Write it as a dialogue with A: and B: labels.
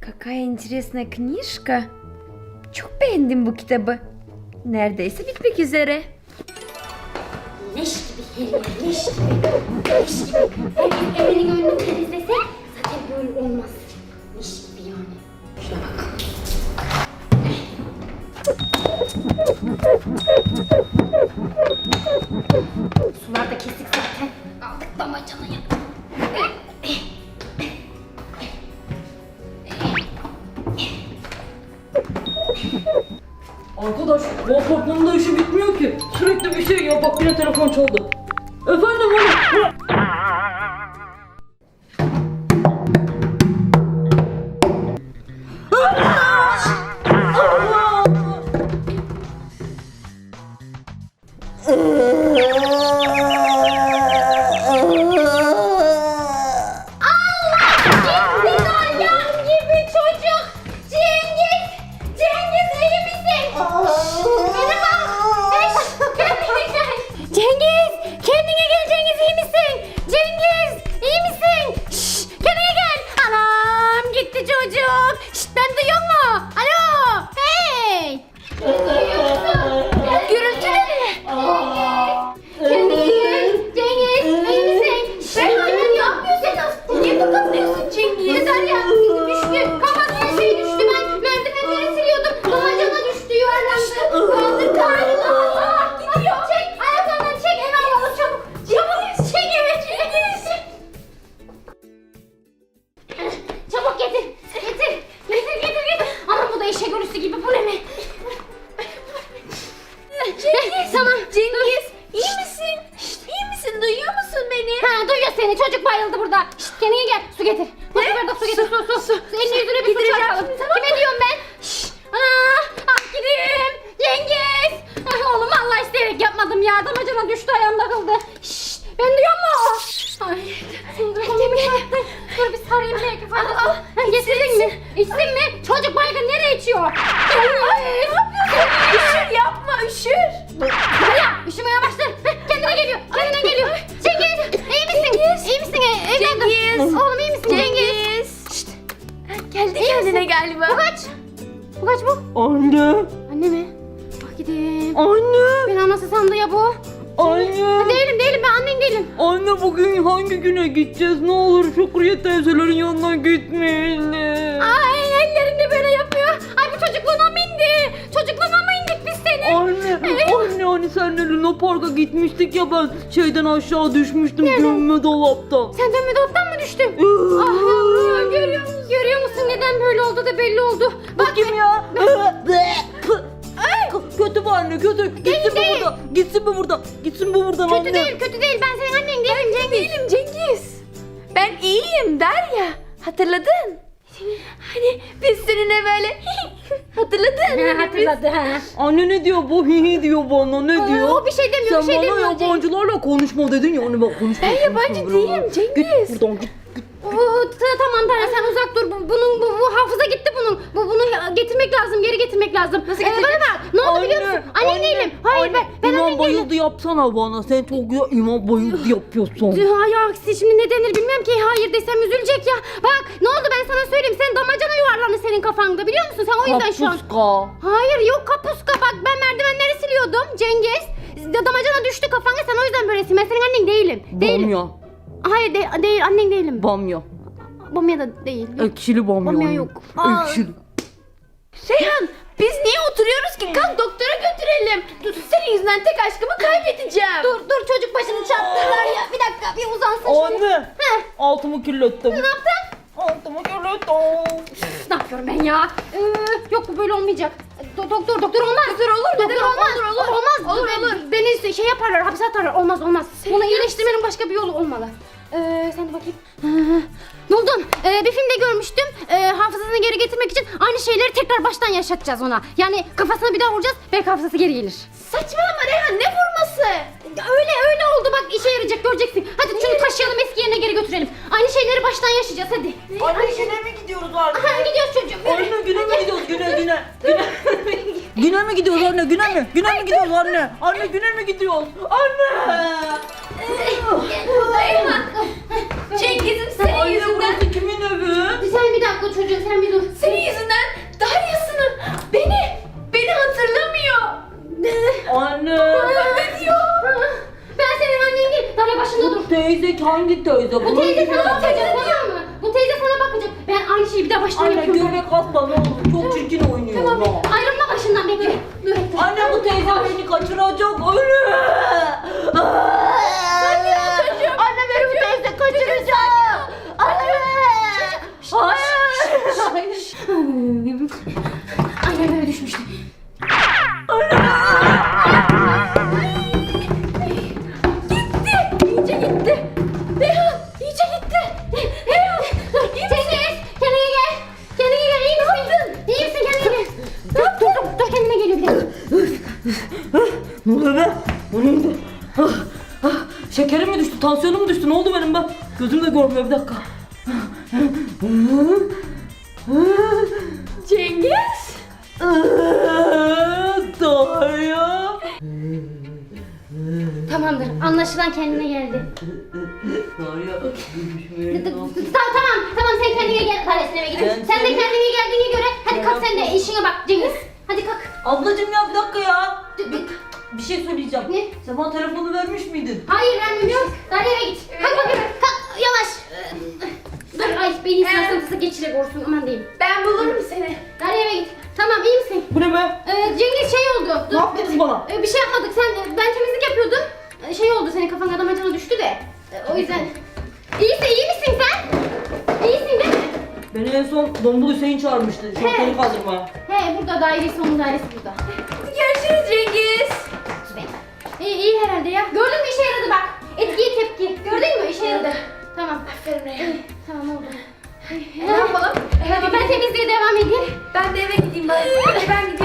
A: Какая интересная книжка. Çok beğendim bu kitabı. Neredeyse bitmek üzere.
B: Leş gibi her yer, leş gibi. Leş gibi. Herkes evinin önünü temizlese zaten böyle olmaz. Leş gibi yani. Şuna bak. Sular da kesik zaten. Aldık damacanayı.
C: Arkadaş bu apartmanda işi bitmiyor ki. Sürekli bir şey ya. Bak yine telefon çaldı.
B: Ha, Getirdin mi? İçtin mi? Çocuk baygın nereye içiyor? Cengiz.
A: Üşür yapma üşür.
B: Ya üşümeye başladı. Heh, Kendine geliyor. Kendine geliyor. Cengiz iyi misin? İyi misin? E, evladım?
A: Cengiz.
B: Oğlum iyi misin?
A: Cengiz.
B: Şşt.
A: Geldi
B: İyi
A: kendine
B: misin?
A: galiba.
B: Bu kaç? Bu kaç bu?
C: Anne.
B: Anne mi? Bak gideyim.
C: Anne.
B: Ben anası sandı ya bu.
C: Anne.
B: Değilim değilim ben annen değilim.
C: Anne bugün hangi güne gideceğiz? Ne olur Şükriye teyzelerin yanına gitmeyelim.
B: Ay ellerinde böyle yapıyor. Ay bu çocukluğuna mı indi? Çocukluğuna mı indik biz seni?
C: Anne, anne hani senle Luna Park'a gitmiştik ya ben şeyden aşağı düşmüştüm gömme dolapta.
B: Sen dönme dolaptan mı düştün? ah yavrum görüyor musun? Görüyor musun neden böyle oldu da belli oldu. Bak
C: Kim ya? Kötü bu anne kötü. Gitsin bu
B: değil.
C: burada. Gitsin bu burada. Gitsin bu buradan anne.
B: kötü değil kötü değil ben senin annen değilim Cengiz.
A: Değilim Cengiz. Ben iyiyim Derya. Hatırladın? Hani biz seninle böyle hatırladın?
B: Ha, hatırladı ha.
C: Anne ne diyor bu? Hihi diyor bana ne diyor?
B: O bir şey demiyor,
C: Sen
B: bir şey
C: bana
B: demiyor Cengiz.
C: yabancılarla konuşma dedin ya hani bak konuşma.
A: Ben yabancı
C: konuşma
A: değilim. Cengiz.
C: Git buradan git.
B: Oo, ta- tamam tamam sen uzak dur. Bu- Bunun bu, bu hafıza gitti bunun. Bu bunu ya- getirmek lazım, geri getirmek lazım. Nasıl
A: getireceğiz?
B: bana bak. Ne oldu biliyor musun? Annen değilim. Hayır ben ben
C: İmam
B: annen değilim.
C: bayıldı yapsana bana. Sen çok güzel imam bayıldı yapıyorsun.
B: Ay aksi şimdi ne denir bilmiyorum ki. Hayır desem üzülecek ya. Bak ne oldu ben sana söyleyeyim. Sen damacana yuvarlandı senin kafanda biliyor musun? Sen o yüzden şu an.
C: Kapuska.
B: Hayır yok kapuska bak ben merdivenleri siliyordum Cengiz. Da- Damacana düştü kafana sen o yüzden böylesin. Ben senin annen değilim. Değilim.
C: Bamya.
B: Hayır de- değil annen değilim.
C: Bamya.
B: Bamya da değil.
C: Ekşili bamya.
B: Bamya
C: anne.
B: yok. Aa.
C: Ekşili.
A: Seyhan biz niye oturuyoruz ki? Kalk doktora götürelim. Dur, Senin yüzünden tek aşkımı kaybedeceğim.
B: Dur dur çocuk başını çarptırırlar ya. Bir dakika bir uzansın şöyle.
C: Anne.
B: Heh.
C: Altımı kirlettim.
B: Ne yaptın?
C: Altımı kirlettim.
B: Ne yapıyorum ben ya? Ee, yok bu böyle olmayacak. Do- doktor doktor olmaz. Doktor olur
A: Neden
B: doktor olmaz.
A: olur, olur.
B: Olmaz.
A: Olur, olur.
B: Beni şey yaparlar hapse atarlar. Olmaz olmaz. Bunu iyileştirmenin başka bir yolu olmalı. Ee, sen de bakayım. Ee, buldum. Ee, bir filmde görmüştüm. Ee, hafızasını geri getirmek için aynı şeyleri tekrar baştan yaşatacağız ona. Yani kafasına bir daha vuracağız. Belki hafızası geri gelir.
A: Saçmalama Reyhan ne vurması?
B: Öyle öyle oldu bak işe yarayacak göreceksin. Hadi şunu taşıyalım eski yerine geri götürelim. Aynı şeyleri baştan yaşayacağız hadi.
C: Anne güne mi gidiyoruz anne?
B: Aha gidiyoruz çocuğum.
C: Anne güne mi gidiyoruz güne güne? Güne. güne mi gidiyoruz anne güne mi? Güne mi gidiyoruz anne? Anne güne mi gidiyoruz? Anne.
A: çocuğum sen bir
C: dur.
A: Senin yüzünden
C: Darya'sını beni beni
B: hatırlamıyor. Anne. ne diyor? Ben senin annen değil. Darya başında dur.
C: Teyze hangi teyze?
B: Bu teyze sana bilmiyorum. bakacak? Bu teyze sana bakacak. Ben aynı şeyi bir daha baştan
C: Anne
B: yapıyorum.
C: göbek atma ne olur. Çok çirkin oynuyor.
B: Tamam.
C: ya.
B: Ayrılma başından bekle. Dur.
C: Anne bu teyze beni kaçıracak.
B: Ölü. Kendine geliyor biraz.
C: Ne oluyor be? O neydi? Ah, ah, şekerim mi düştü? Tansiyonum mu düştü? Ne oldu benim be? Gözüm de görmüyor bir dakika. Daya.
B: Tamamdır anlaşılan kendine geldi. Dı- Tamam tamam tamam sen kendine gel kardeşin eve gidin.
C: Ben
B: Sen de kendine geldiğine göre hadi kalk sen de işine bak Cengiz. Hadi kalk.
C: Ablacım ya bir dakika ya. Bir şey söyleyeceğim.
B: Ne?
C: Sen bana telefonu vermiş miydin?
B: Hayır vermiyorum. Hadi eve git. Kalk bakayım. Kalk yavaş. Dur ay beyin sarsıntısı geçirecek olsun aman diyeyim.
A: Ben bulurum seni.
B: Hadi eve git. Tamam iyi misin?
C: Bu ne be?
B: Ee, Cengiz şey oldu.
C: Ne yaptınız bana?
B: Ee, bir şey yapmadık. Sen ben temizlik yapıyordum. Ee, şey oldu senin kafan damacana düştü de. Ee, o yüzden. İyisin iyi misin sen? İyisin değil mi?
C: Beni en son Dombul Hüseyin çağırmıştı. Şarkıyı kaldırmaya.
B: He burada dairesi onun dairesi burada.
A: Görüşürüz Cengiz.
B: İyi iyi herhalde ya. Gördün mü işe yaradı bak. Etkiye tepki. Gördün mü işe yaradı. Tamam.
A: Aferin Reyhan.
B: Tamam oldu temizliğe devam edeyim.
A: Ben de eve gideyim ben. ben gideyim.